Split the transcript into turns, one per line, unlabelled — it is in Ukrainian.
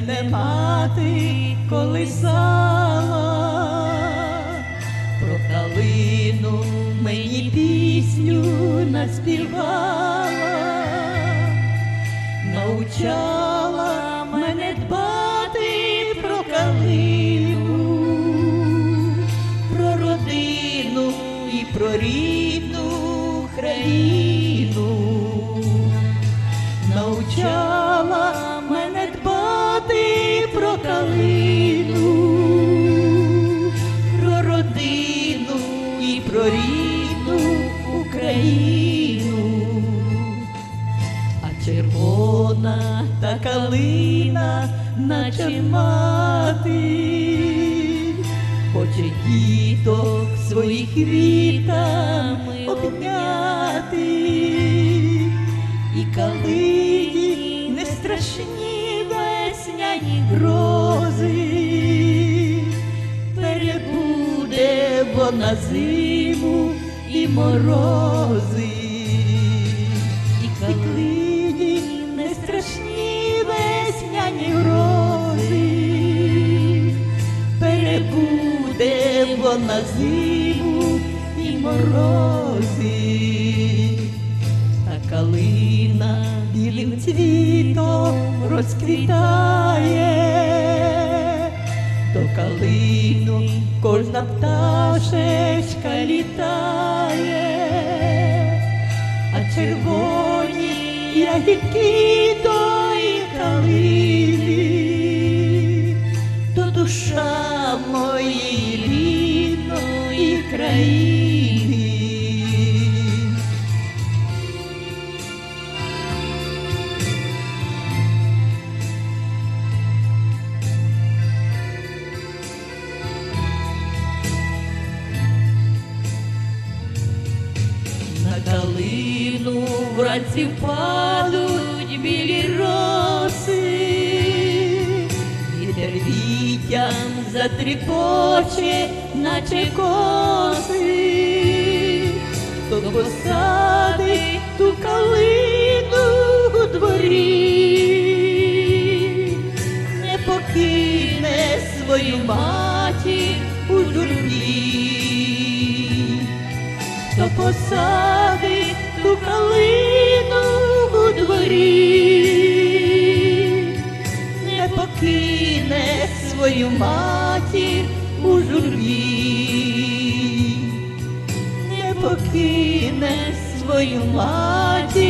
мене мати колисала, про калину мені пісню наспівала, научала мене дбати про калину, про родину і про рідну країну. Научала рідну Україну, а червона та калина, наче мати, хоче діток своїх вітами обняти. І калині не страшні весняні грози, перебуде вона зиму і морози, і калині не страшні весняні грози, перебуде вона зиму і морози. Та калина білим цвітом розквітає, калину кожна пташечка літає, а червоні ягідки тої калини, то душа моєї рідної країни. Калину вранці впадуть білі роси, вітер вітям затріпоче, наче коси, хто посадить ту калину у дворі, не покине свою матір у журбі хто посадить ту калину у дворі, не покине свою матір у журбі, не покине свою матір.